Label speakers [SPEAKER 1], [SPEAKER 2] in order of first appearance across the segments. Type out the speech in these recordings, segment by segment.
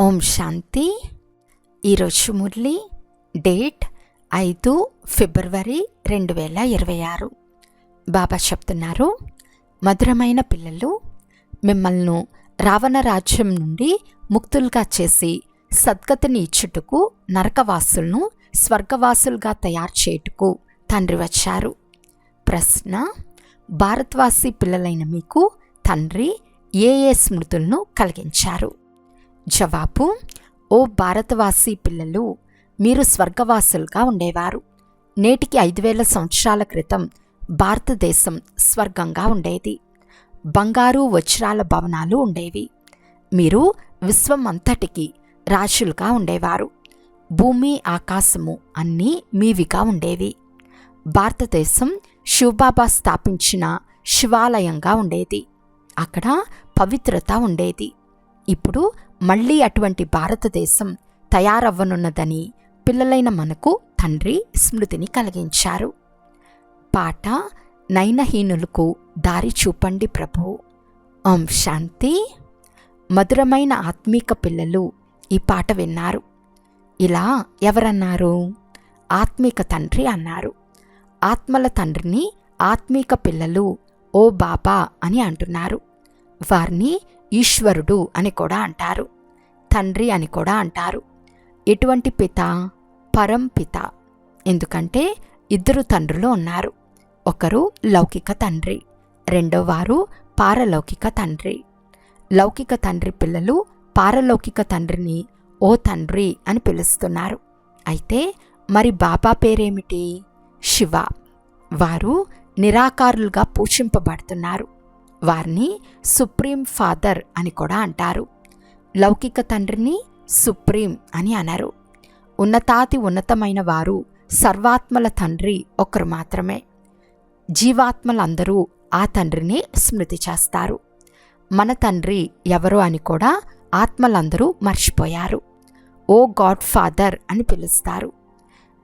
[SPEAKER 1] ఓం శాంతి. ఈరోజు మురళి డేట్ ఐదు ఫిబ్రవరి రెండు వేల ఇరవై ఆరు. బాబా చెప్తున్నారు మధురమైన పిల్లలు మిమ్మల్ని రావణ రాజ్యం నుండి ముక్తులుగా చేసి సద్గతిని ఇచ్చుటకు నరకవాసులను స్వర్గవాసులుగా తయారు చేయుటకు తండ్రి వచ్చారు. ప్రశ్న భారత్వాసి పిల్లలైన మీకు తండ్రి ఏ ఏ స్మృతులను కలిగించారు? జవాబు ఓ భారతవాసి పిల్లలు మీరు స్వర్గవాసులుగా ఉండేవారు. నేటికి ఐదు వేల సంవత్సరాల క్రితం భారతదేశం స్వర్గంగా ఉండేది. బంగారు వజ్రాల భవనాలు ఉండేవి. మీరు విశ్వం అంతటికి రాజులుగా ఉండేవారు. భూమి ఆకాశము అన్నీ మీవిగా ఉండేవి. భారతదేశం శివబాబా స్థాపించిన శివాలయంగా ఉండేది. అక్కడ పవిత్రత ఉండేది. ఇప్పుడు మళ్ళీ అటువంటి భారతదేశం తయారవ్వనున్నదని పిల్లలైన మనకు తండ్రి స్మృతిని కలిగించారు. పాట నయనహీనులకు దారి చూపండి ప్రభు. ఓం శాంతి. మధురమైన ఆత్మీక పిల్లలు ఈ పాట విన్నారు. ఇలా ఎవరన్నారు? ఆత్మీక తండ్రి అన్నారు. ఆత్మల తండ్రిని ఆత్మీక పిల్లలు ఓ బాబా అని అంటున్నారు. వారిని ఈశ్వరుడు అని కూడా అంటారు. తండ్రి అని కూడా అంటారు. ఎటువంటి పిత? పరంపిత ఎందుకంటే ఇద్దరు తండ్రులు ఉన్నారు. ఒకరు లౌకిక తండ్రి రెండో వారు పారలౌకిక తండ్రి. లౌకిక తండ్రి పిల్లలు పారలౌకిక తండ్రిని ఓ తండ్రి అని పిలుస్తున్నారు. అయితే మరి బాబా పేరేమిటి? శివ. వారు నిరాకారులుగా పూజింపబడుతున్నారు. వారిని సుప్రీం ఫాదర్ అని కూడా అంటారు. లౌకిక తండ్రిని సుప్రీం అని అనరు. ఉన్నతాతి ఉన్నతమైన వారు సర్వాత్మల తండ్రి ఒకరు మాత్రమే. జీవాత్మలందరూ ఆ తండ్రిని స్మృతి చేస్తారు. మన తండ్రి ఎవరు అని కూడా ఆత్మలందరూ మర్చిపోయారు. ఓ గాడ్ ఫాదర్ అని పిలుస్తారు.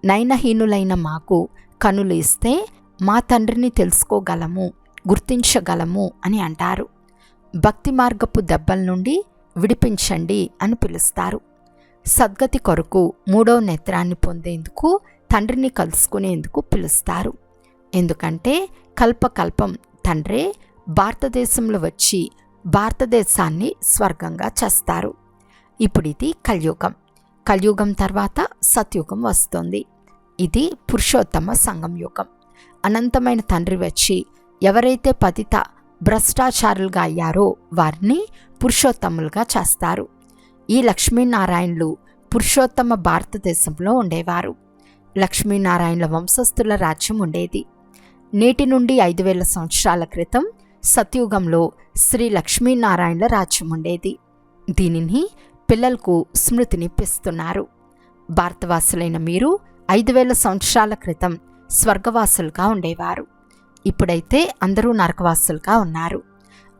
[SPEAKER 1] నయనహీనులైన మాకు కనులు ఇస్తే మా తండ్రిని తెలుసుకోగలము. గుర్తించగలము అని అంటారు. భక్తి మార్గపు దెబ్బల నుండి విడిపించండి అని పిలుస్తారు. సద్గతి కొరకు మూడో నేత్రాన్ని పొందేందుకు తండ్రిని కలుసుకునేందుకు పిలుస్తారు. ఎందుకంటే కల్పకల్పం తండ్రే భారతదేశంలో వచ్చి భారతదేశాన్ని స్వర్గంగా చేస్తారు. ఇప్పుడు ఇది కలియుగం. కలియుగం తర్వాత సత్యుగం వస్తుంది. ఇది పురుషోత్తమ సంగం యుగం అనంతమైన తండ్రి వచ్చి ఎవరైతే పతిత భ్రష్టాచారులుగా అయ్యారో వారిని పురుషోత్తములుగా చేస్తారు. ఈ లక్ష్మీనారాయణులు పురుషోత్తమ భారతదేశంలో ఉండేవారు. లక్ష్మీనారాయణుల వంశస్థుల రాజ్యం ఉండేది. నేటి నుండి ఐదు వేల సంవత్సరాల క్రితం సత్యుగంలో శ్రీ లక్ష్మీనారాయణుల రాజ్యం ఉండేది. దీనిని పిల్లలకు స్మృతినిప్పిస్తున్నారు. భారతవాసులైన మీరు ఐదు వేల సంవత్సరాల క్రితం స్వర్గవాసులుగా ఉండేవారు. ఇప్పుడైతే అందరూ నరకవాసులుగా ఉన్నారు.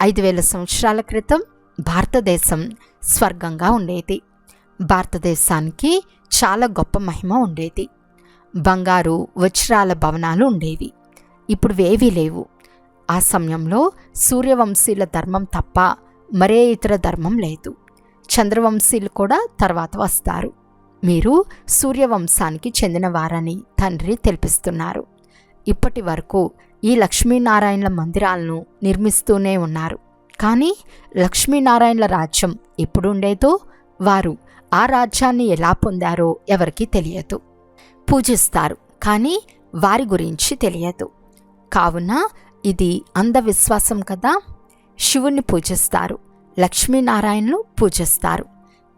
[SPEAKER 1] ఐదు వేల సంవత్సరాల క్రితం భారతదేశం స్వర్గంగా ఉండేది. భారతదేశానికి చాలా గొప్ప మహిమ ఉండేది. బంగారు వజ్రాల భవనాలు ఉండేవి. ఇప్పుడు వేవీ లేవు. ఆ సమయంలో సూర్యవంశీల ధర్మం తప్ప మరే ఇతర ధర్మం లేదు. చంద్రవంశీలు కూడా తర్వాత వస్తారు. మీరు సూర్యవంశానికి చెందినవారని తండ్రి తెలిపిస్తున్నారు. ఇప్పటి వరకు ఈ లక్ష్మీనారాయణల మందిరాలను నిర్మిస్తూనే ఉన్నారు. కానీ లక్ష్మీనారాయణల రాజ్యం ఎప్పుడుండేదో వారు ఆ రాజ్యాన్ని ఎలా పొందారో ఎవరికీ తెలియదు. పూజిస్తారు కానీ వారి గురించి తెలియదు. కావున ఇది అంధవిశ్వాసం కదా. శివుణ్ణి పూజిస్తారు లక్ష్మీనారాయణను పూజిస్తారు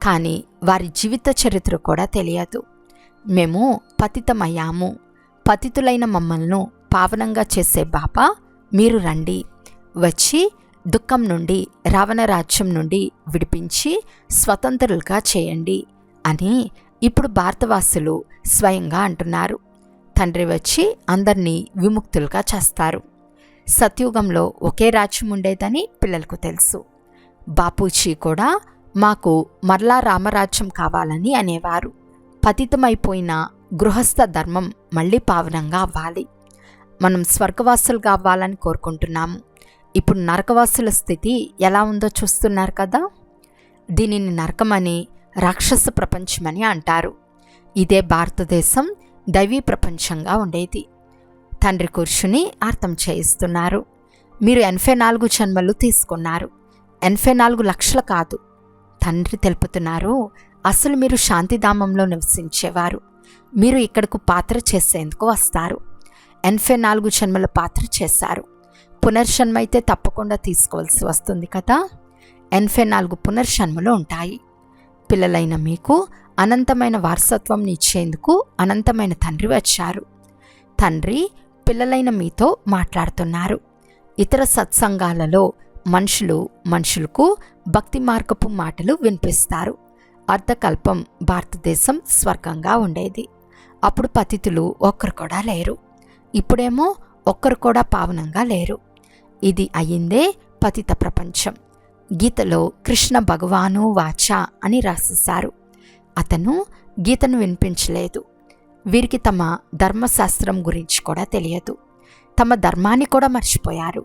[SPEAKER 1] కానీ వారి జీవిత చరిత్ర కూడా తెలియదు. మేము పతితమయ్యాము పతితులైన మమ్మల్ని పావనంగా చేసే బాపా మీరు రండి. వచ్చి దుఃఖం నుండి రావణ రాజ్యం నుండి విడిపించి స్వతంత్రులుగా చేయండి అని ఇప్పుడు భారతవాసులు స్వయంగా అంటున్నారు. తండ్రి వచ్చి అందరినీ విముక్తులుగా చేస్తారు. సత్యుగంలో ఒకే రాజ్యం ఉండేదని పిల్లలకు తెలుసు. బాపూజీ కూడా మాకు మరలా రామరాజ్యం కావాలని అనేవారు. పతితమైపోయిన గృహస్థ ధర్మం మళ్ళీ పావనంగా అవ్వాలి. మనం స్వర్గవాసులుగా అవ్వాలని కోరుకుంటున్నాము. ఇప్పుడు నరకవాసుల స్థితి ఎలా ఉందో చూస్తున్నారు కదా? దీనిని నరకమని రాక్షస ప్రపంచమని అంటారు. ఇదే భారతదేశం దైవీ ప్రపంచంగా ఉండేది. తండ్రి కూర్చుని అర్థం చేయిస్తున్నారు. మీరు ఎనభై నాలుగు జన్మలు తీసుకున్నారు. ఎనభై నాలుగు లక్షలు కాదు. తండ్రి తెలుపుతున్నారు అసలు మీరు శాంతిధామంలో నివసించేవారు. మీరు ఇక్కడకు పాత్ర చేసేందుకు వస్తారు. ఎనభై నాలుగు జన్మల పాత్ర చేశారు. పునర్జన్మ అయితే తప్పకుండా తీసుకోవాల్సి వస్తుంది కదా? ఎనభై నాలుగు పునర్జన్మలు ఉంటాయి. పిల్లలైన మీకు అనంతమైన వారసత్వం ఇచ్చేందుకు అనంతమైన తండ్రి వచ్చారు. తండ్రి పిల్లలైన మీతో మాట్లాడుతున్నారు. ఇతర సత్సంగాలలో మనుషులు మనుషులకు భక్తి మార్గపు మాటలు వినిపిస్తారు. అర్ధకల్పం భారతదేశం స్వర్గంగా ఉండేది. అప్పుడు పతితులు ఒక్కరు కూడా లేరు. ఇప్పుడేమో ఒక్కరు కూడా పావనంగా లేరు. ఇది అయిందే పతిత ప్రపంచం. గీతలో కృష్ణ భగవాను వాచ అని రాసేశారు. అతను గీతను వినిపించలేదు. వీరికి తమ ధర్మశాస్త్రం గురించి కూడా తెలియదు. తమ ధర్మాన్ని కూడా మర్చిపోయారు.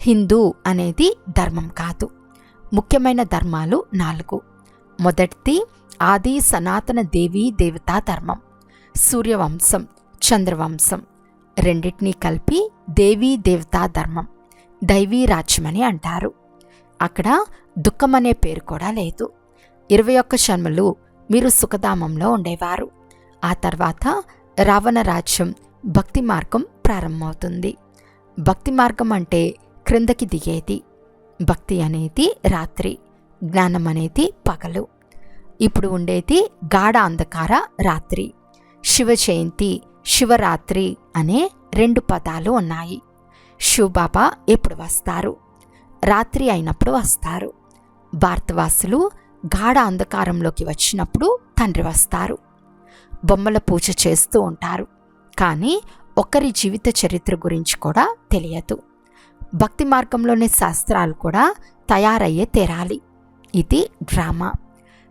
[SPEAKER 1] హిందూ అనేది ధర్మం కాదు. ముఖ్యమైన ధర్మాలు నాలుగు. మొదటిది ఆది సనాతన దేవీ దేవతా ధర్మం. సూర్యవంశం చంద్రవంశం రెండింటినీ కలిపి దేవీ దేవతా ధర్మం దైవీ రాజ్యమని అంటారు. అక్కడ దుఃఖం అనే పేరు కూడా లేదు. ఇరవై ఒక్క జన్మలు మీరు సుఖధామంలో ఉండేవారు. ఆ తర్వాత రావణ రాజ్యం భక్తి మార్గం ప్రారంభమవుతుంది. భక్తి మార్గం అంటే క్రిందకి దిగేది. భక్తి అనేది రాత్రి. జ్ఞానం అనేది పగలు. ఇప్పుడు ఉండేది గాఢ అంధకార రాత్రి. శివ జయంతి శివరాత్రి అనే రెండు పదాలు ఉన్నాయి. శివబాబా ఎప్పుడు వస్తారు? రాత్రి అయినప్పుడు వస్తారు. భారతవాసులు గాఢ అంధకారంలోకి వచ్చినప్పుడు తండ్రి వస్తారు. బొమ్మల పూజ చేస్తూ ఉంటారు. కానీ ఒకరి జీవిత చరిత్ర గురించి కూడా తెలియదు. భక్తి మార్గంలోని శాస్త్రాలు కూడా తయారయ్యే తెరాలి. ఇది డ్రామా.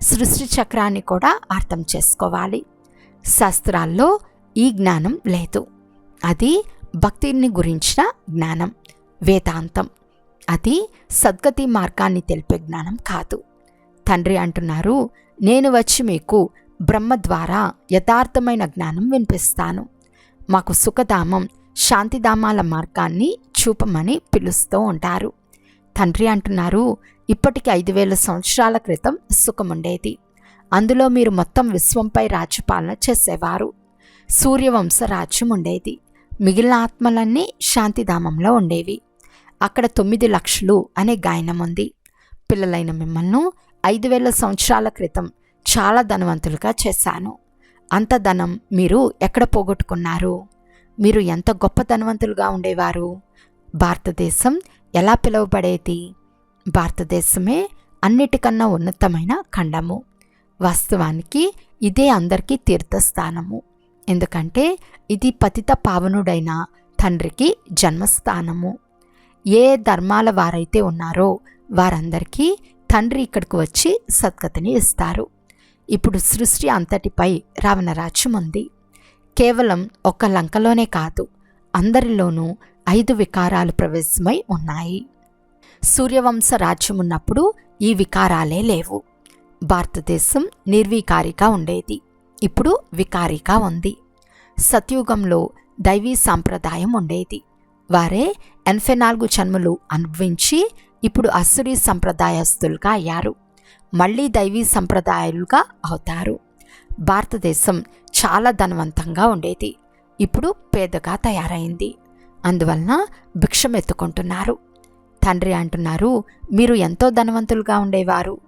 [SPEAKER 1] సృష్టి చక్రాన్ని కూడా అర్థం చేసుకోవాలి. శాస్త్రాల్లో ఈ జ్ఞానం లేదు. అది భక్తిని గురించిన జ్ఞానం వేదాంతం. అది సద్గతి మార్గాన్ని తెలిపే జ్ఞానం కాదు. తండ్రి అంటున్నారు నేను వచ్చి మీకు బ్రహ్మ ద్వారా యథార్థమైన జ్ఞానం వినిపిస్తాను. మాకు సుఖధామం శాంతిధామాల మార్గాన్ని చూపమని పిలుస్తూ ఉంటారు. తండ్రి అంటున్నారు ఇప్పటికి ఐదు వేల సంవత్సరాల క్రితం సుఖముండేది. అందులో మీరు మొత్తం విశ్వంపై రాజ్యపాలన చేసేవారు. సూర్యవంశ రాజ్యం ఉండేది మిగిలిన ఆత్మలన్నీ శాంతిధామంలో ఉండేవి. అక్కడ తొమ్మిది లక్షలు అనే గాయనం ఉంది. పిల్లలైన మిమ్మల్ని ఐదు వేల సంవత్సరాల క్రితం చాలా ధనవంతులుగా చేశాను. అంత ధనం మీరు ఎక్కడ పోగొట్టుకున్నారు? మీరు ఎంత గొప్ప ధనవంతులుగా ఉండేవారు? భారతదేశం ఎలా పిలువబడేది? భారతదేశమే అన్నిటికన్నా ఉన్నతమైన ఖండము. వాస్తవానికి ఇదే అందరికీ తీర్థస్థానము. ఎందుకంటే ఇది పతిత పావనుడైన తండ్రికి జన్మస్థానము. ఏ ధర్మాల వారైతే ఉన్నారో వారందరికీ తండ్రి ఇక్కడికి వచ్చి సద్గతిని ఇస్తారు. ఇప్పుడు సృష్టి అంతటిపై రావణరాజ్యం ఉంది కేవలం ఒక లంకలోనే కాదు అందరిలోనూ ఐదు వికారాలు ప్రవేశమై ఉన్నాయి. సూర్యవంశ రాజ్యం ఉన్నప్పుడు ఈ వికారాలే లేవు. భారతదేశం నిర్వీకారిగా ఉండేది. ఇప్పుడు వికారిగా ఉంది. సత్యుగంలో దైవీ సాంప్రదాయం ఉండేది. వారే ఎనభై నాలుగు జన్మలు అనుభవించి ఇప్పుడు అసురీ సంప్రదాయస్తులుగా అయ్యారు. మళ్ళీ దైవీ సంప్రదాయాలుగా అవుతారు. భారతదేశం చాలా ధనవంతంగా ఉండేది. ఇప్పుడు పేదగా తయారైంది. అందువలన భిక్షం ఎత్తుకుంటున్నారు తండ్రి అంటున్నారు మీరు ఎంతో ధనవంతులుగా ఉండేవారు.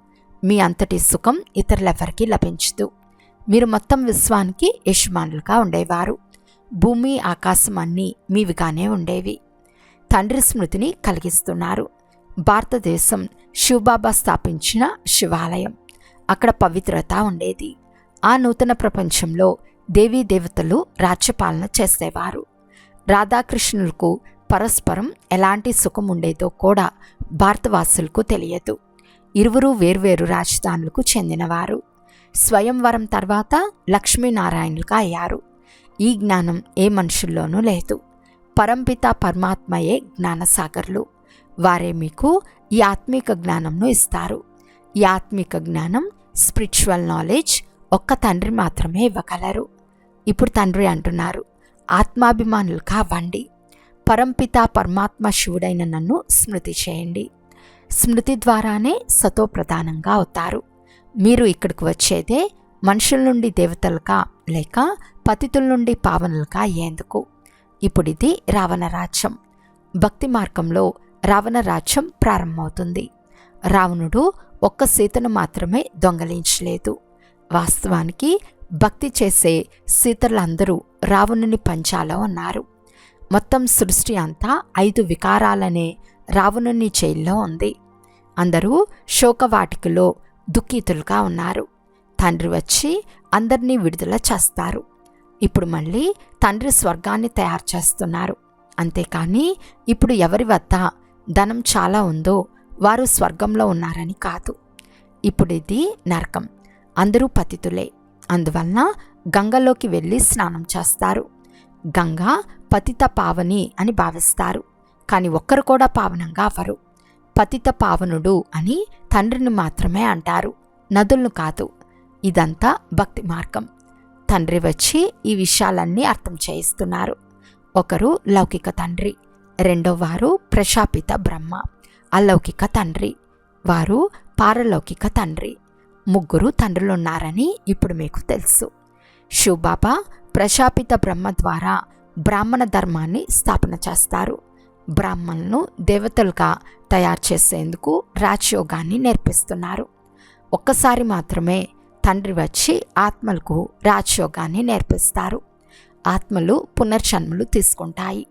[SPEAKER 1] మీ అంతటి సుఖం ఇతరులెవరికీ లభించదు. మీరు మొత్తం విశ్వానికి యజమానులుగా ఉండేవారు. భూమి ఆకాశం అన్నీ మీవిగానే ఉండేవి. తండ్రి స్మృతిని కలిగిస్తున్నారు. భారతదేశం శివబాబా స్థాపించిన శివాలయం. అక్కడ పవిత్రత ఉండేది. ఆ నూతన ప్రపంచంలో దేవీ దేవతలు రాజ్యపాలన చేసేవారు. రాధాకృష్ణులకు పరస్పరం ఎలాంటి సుఖం ఉండేదో కూడా భారతవాసులకు తెలియదు. ఇరువురు వేర్వేరు రాజధానులకు చెందినవారు. స్వయంవరం తర్వాత లక్ష్మీనారాయణులుగా అయ్యారు. ఈ జ్ఞానం ఏ మనుషుల్లోనూ లేదు. పరంపిత పరమాత్మయే జ్ఞానసాగర్లు. వారే మీకు ఈ ఆత్మీక జ్ఞానంను ఇస్తారు. ఈ ఆత్మీక జ్ఞానం స్పిరిచువల్ నాలెడ్జ్ ఒక్క తండ్రి మాత్రమే ఇవ్వగలరు. ఇప్పుడు తండ్రి అంటున్నారు ఆత్మాభిమానులు కావండి. పరంపిత పరమాత్మ శివుడైన నన్ను స్మృతి చేయండి. స్మృతి ద్వారానే సతో ప్రధానంగా అవుతారు. మీరు ఇక్కడికి వచ్చేదే మనుషుల నుండి దేవతలుగా లేక పతితుల నుండి పావనులుగా అయ్యేందుకు. ఇప్పుడు ఇది రావణ రాజ్యం. భక్తి మార్గంలో రావణ రాజ్యం ప్రారంభమవుతుంది. రావణుడు ఒక్క సీతను మాత్రమే దొంగలించలేదు. వాస్తవానికి భక్తి చేసే సీతలందరూ రావణుని పంచాలో అన్నారు మొత్తం సృష్టి అంతా ఐదు వికారాలనే రావణుని జైల్లో ఉంది. అందరూ శోకవాటికలో దుఃఖితులుగా ఉన్నారు. తండ్రి వచ్చి అందరినీ విడుదల చేస్తారు. ఇప్పుడు మళ్ళీ తండ్రి స్వర్గాన్ని తయారు చేస్తున్నారు. అంతేకాని ఇప్పుడు ఎవరి వద్ద ధనం చాలా ఉందో వారు స్వర్గంలో ఉన్నారని కాదు. ఇప్పుడు ఇది నరకం. అందరూ పతితులే. అందువలన గంగలోకి వెళ్ళి స్నానం చేస్తారు. గంగ పతిత పావని అని భావిస్తారు. కానీ ఒక్కరు కూడా పావనంగా అవ్వరు. పతిత పావనుడు అని తండ్రిని మాత్రమే అంటారు. నదులను కాదు ఇదంతా భక్తి మార్గం. తండ్రి వచ్చి ఈ విషయాలన్నీ అర్థం చేయిస్తున్నారు. ఒకరు లౌకిక తండ్రి రెండో వారు ప్రశాపిత బ్రహ్మ అలౌకిక తండ్రి వారు పారలౌకిక తండ్రి. ముగ్గురు తండ్రులున్నారని ఇప్పుడు మీకు తెలుసు. శివబాబా ప్రశాపిత బ్రహ్మ ద్వారా బ్రాహ్మణ ధర్మాన్ని స్థాపన చేస్తారు. బ్రాహ్మణులను దేవతలుగా తయారు చేసేందుకు రాజయోగాన్ని నేర్పిస్తున్నారు. ఒక్కసారి మాత్రమే తండ్రి వచ్చి ఆత్మలకు రాజయోగాన్ని నేర్పిస్తారు. ఆత్మలు పునర్జన్మలు తీసుకుంటాయి.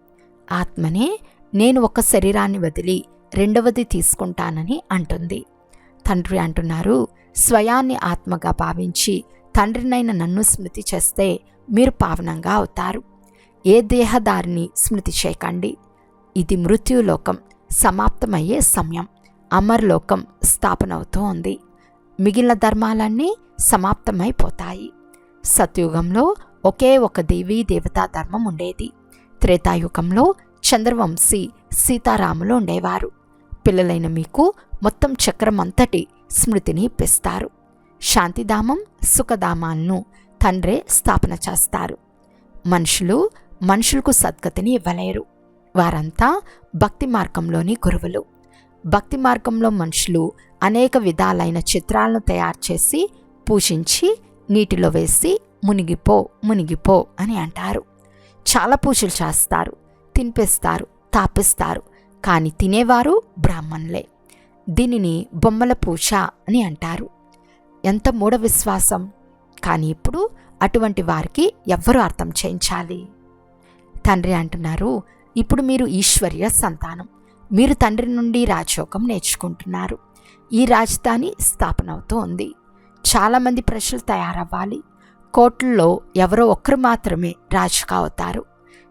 [SPEAKER 1] ఆత్మనే నేను ఒక శరీరాన్ని వదిలి రెండవది తీసుకుంటానని అంటుంది. తండ్రి అంటున్నారు స్వయాన్ని ఆత్మగా భావించి తండ్రినైన నన్ను స్మృతి చేస్తే మీరు పావనంగా అవుతారు. ఏ దేహదారిని స్మృతి చేయకండి ఇది మృత్యులోకం సమాప్తమయ్యే సమయం. అమర్లోకం స్థాపనవుతూ ఉంది మిగిలిన ధర్మాలన్నీ సమాప్తమైపోతాయి. సత్యుగంలో ఒకే ఒక దేవీ దేవతా ధర్మం ఉండేది. త్రేతాయుగంలో చంద్రవంశీ సీతారాములు ఉండేవారు. పిల్లలైన మీకు మొత్తం చక్రం అంతటి స్మృతిని ఇప్పిస్తారు. శాంతిధామం సుఖధామాలను తండ్రే స్థాపన చేస్తారు. మనుషులు మనుషులకు సద్గతిని ఇవ్వలేరు. వారంతా భక్తి మార్గంలోని గురువులు. భక్తి మార్గంలో మనుషులు అనేక విధాలైన చిత్రాలను తయారు చేసి పూజించి నీటిలో వేసి మునిగిపో మునిగిపో అని అంటారు. చాలా పూజలు చేస్తారు. తినిపిస్తారు తాపిస్తారు. కానీ తినేవారు బ్రాహ్మణులే. దీనిని బొమ్మల పూజ అని అంటారు. ఎంత మూఢ విశ్వాసం కానీ ఇప్పుడు అటువంటి వారికి ఎవ్వరూ అర్థం చేయించాలి. తండ్రి అంటున్నారు ఇప్పుడు మీరు ఈశ్వర్య సంతానం. మీరు తండ్రి నుండి రాజయోగం నేర్చుకుంటున్నారు. ఈ రాజధాని స్థాపన అవుతూ ఉంది చాలామంది ప్రజలు తయారవ్వాలి. కోట్లలో ఎవరో ఒక్కరు మాత్రమే రాజుగా అవుతారు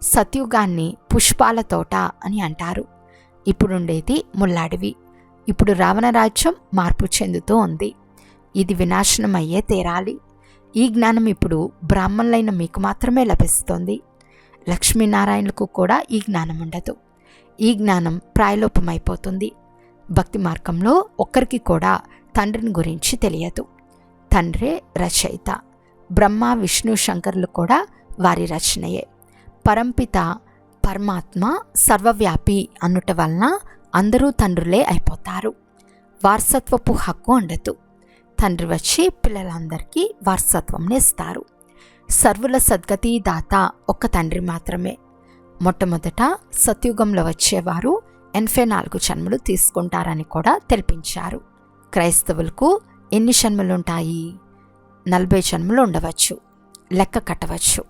[SPEAKER 1] సత్యుగాన్ని పుష్పాల తోట అని అంటారు. ఇప్పుడుండేది ముల్లాడివి. ఇప్పుడు రావణ రాజ్యం మార్పు చెందుతూ ఉంది ఇది వినాశనం అయ్యే తీరాలి. ఈ జ్ఞానం ఇప్పుడు బ్రాహ్మణులైన మీకు మాత్రమే లభిస్తుంది. లక్ష్మీనారాయణులకు కూడా ఈ జ్ఞానం ఉండదు. ఈ జ్ఞానం ప్రాయలోపమైపోతుంది. భక్తి మార్గంలో ఒక్కరికి కూడా తండ్రిని గురించి తెలియదు. తండ్రే రచయిత. బ్రహ్మ విష్ణు శంకర్లు కూడా వారి రచనయే. పరంపిత పరమాత్మ సర్వవ్యాపి అనుట వలన అందరూ తండ్రులే అయిపోతారు. వారసత్వపు హక్కు ఉండదు. తండ్రి వచ్చి పిల్లలందరికీ వారసత్వంని ఇస్తారు సర్వుల సద్గతి దాత ఒక్క తండ్రి మాత్రమే. మొట్టమొదట సత్యుగంలో వచ్చేవారు ఎనభై నాలుగు జన్మలు తీసుకుంటారని కూడా తెలిపించారు. క్రైస్తవులకు ఎన్ని జన్మలుంటాయి? నలభై జన్మలు ఉండవచ్చు లెక్క కట్టవచ్చు.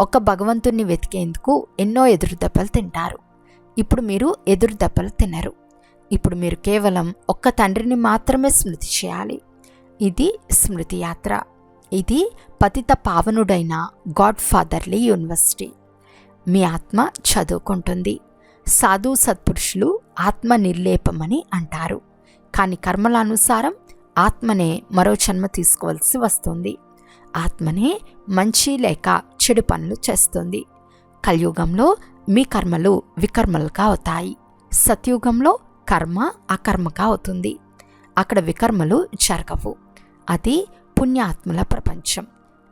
[SPEAKER 1] ఒక భగవంతుణ్ణి వెతికేందుకు ఎన్నో ఎదురు దెబ్బలు తింటారు. ఇప్పుడు మీరు ఎదురు దెబ్బలు తినరు. ఇప్పుడు మీరు కేవలం ఒక్క తండ్రిని మాత్రమే స్మృతి చేయాలి. ఇది స్మృతి యాత్ర. ఇది పతిత పావనుడైన గాడ్ ఫాదర్లీ యూనివర్సిటీ. మీ ఆత్మ చదువుకుంటుంది. సాధు సత్పురుషులు ఆత్మ నిర్లేపమని అంటారు. కానీ కర్మల అనుసారం ఆత్మనే మరో జన్మ తీసుకోవాల్సి వస్తుంది. ఆత్మనే మంచి లేక చెడు పనులు చేస్తుంది. కలియుగంలో మీ కర్మలు వికర్మలుగా అవుతాయి. సత్యుగంలో కర్మ అకర్మగా అవుతుంది. అక్కడ వికర్మలు జరగవు. అది పుణ్యాత్ముల ప్రపంచం.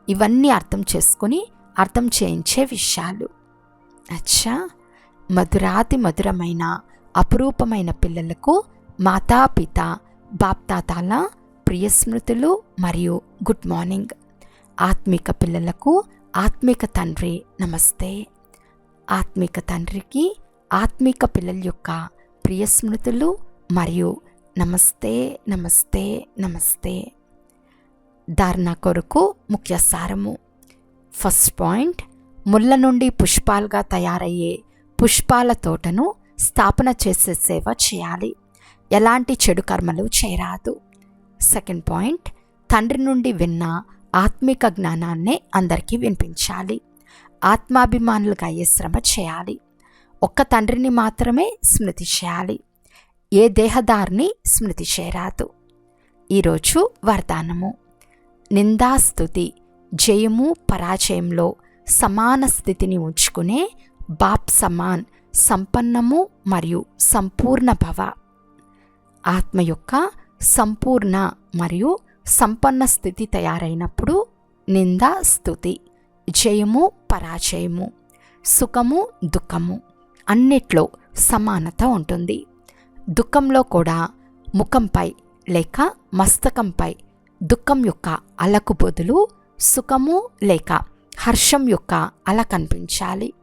[SPEAKER 1] ఇవన్నీ అర్థం చేసుకుని అర్థం చేయించే విషయాలు. అచ్చా! మధురాతి మధురమైన అపురూపమైన పిల్లలకు మాతాపిత బాప్తాతాల ప్రియస్మృతులు మరియు గుడ్ మార్నింగ్. ఆత్మిక పిల్లలకు ఆత్మిక తండ్రి నమస్తే. ఆత్మిక తండ్రికి ఆత్మిక పిల్లల యొక్క ప్రియస్మృతులు మరియు నమస్తే నమస్తే నమస్తే. ధారణ కొరకు ముఖ్య సారము. ఫస్ట్ పాయింట్ ముళ్ళ నుండి పుష్పాలుగా తయారయ్యే పుష్పాల తోటను స్థాపన చేసే సేవ చేయాలి. ఎలాంటి చెడు కర్మలు చేరాదు సెకండ్ పాయింట్ తండ్రి నుండి విన్న ఆత్మిక జ్ఞానాన్నే అందరికీ వినిపించాలి. ఆత్మాభిమానులుగా అయ్యే శ్రమ చేయాలి. ఒక్క తండ్రిని మాత్రమే స్మృతి చేయాలి. ఏ దేహదారిని స్మృతి చేయరాదు. ఈరోజు వరదానము. నిందాస్థుతి జయము పరాజయంలో సమాన స్థితిని ఉంచుకునే బాప్ సమాన్ సంపన్నము మరియు సంపూర్ణ భవ. ఆత్మ యొక్క సంపూర్ణ మరియు సంపన్న స్థితి తయారైనప్పుడు నింద స్థుతి జయము పరాజయము సుఖము దుఃఖము అన్నిట్లో సమానత ఉంటుంది. దుఃఖంలో కూడా ముఖంపై లేక మస్తకంపై దుఃఖం యొక్క అలకు బదులు సుఖము లేక హర్షం యొక్క అల కనిపించాలి.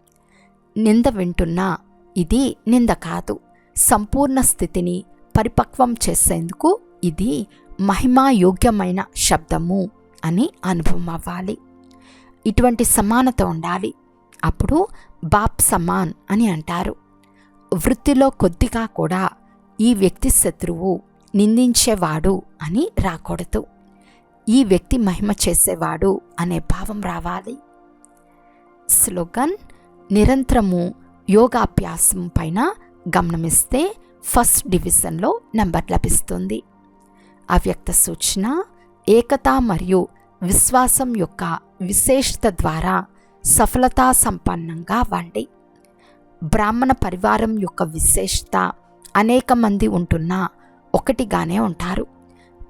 [SPEAKER 1] నింద వింటున్నా ఇది నింద కాదు. సంపూర్ణ స్థితిని పరిపక్వం చేసేందుకు ఇది మహిమాయోగ్యమైన శబ్దము అని అనుభవం అవ్వాలి. ఇటువంటి సమానత ఉండాలి. అప్పుడు బాప్ సమాన్ అని అంటారు. వృత్తిలో కొద్దిగా కూడా ఈ వ్యక్తి శత్రువు నిందించేవాడు అని రాకూడదు. ఈ వ్యక్తి మహిమ చేసేవాడు అనే భావం రావాలి. స్లోగన్ నిరంతరము యోగాభ్యాసం పైన గమనమిస్తే ఫస్ట్ డివిజన్లో నెంబర్ లభిస్తుంది. అవ్యక్త సూచన ఏకత మరియు విశ్వాసం యొక్క విశేషత ద్వారా సఫలతా సంపన్నంగా వండి. బ్రాహ్మణ పరివారం యొక్క విశేషత అనేక మంది ఉంటున్నా ఒకటిగానే ఉంటారు.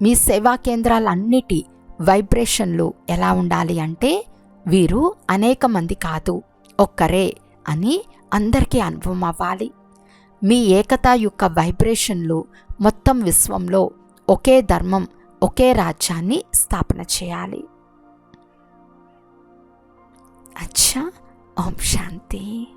[SPEAKER 1] మీ సేవా కేంద్రాలన్నిటి వైబ్రేషన్లు ఎలా ఉండాలి అంటే వీరు అనేక మంది కాదు ఒక్కరే అని అందరికీ అనుభవం అవ్వాలి. మీ ఏకత యొక్క వైబ్రేషన్లు మొత్తం విశ్వంలో ఒకే ధర్మం ఒకే రాజ్యాన్ని స్థాపన చేయాలి. అచ్చా ఓం శాంతి.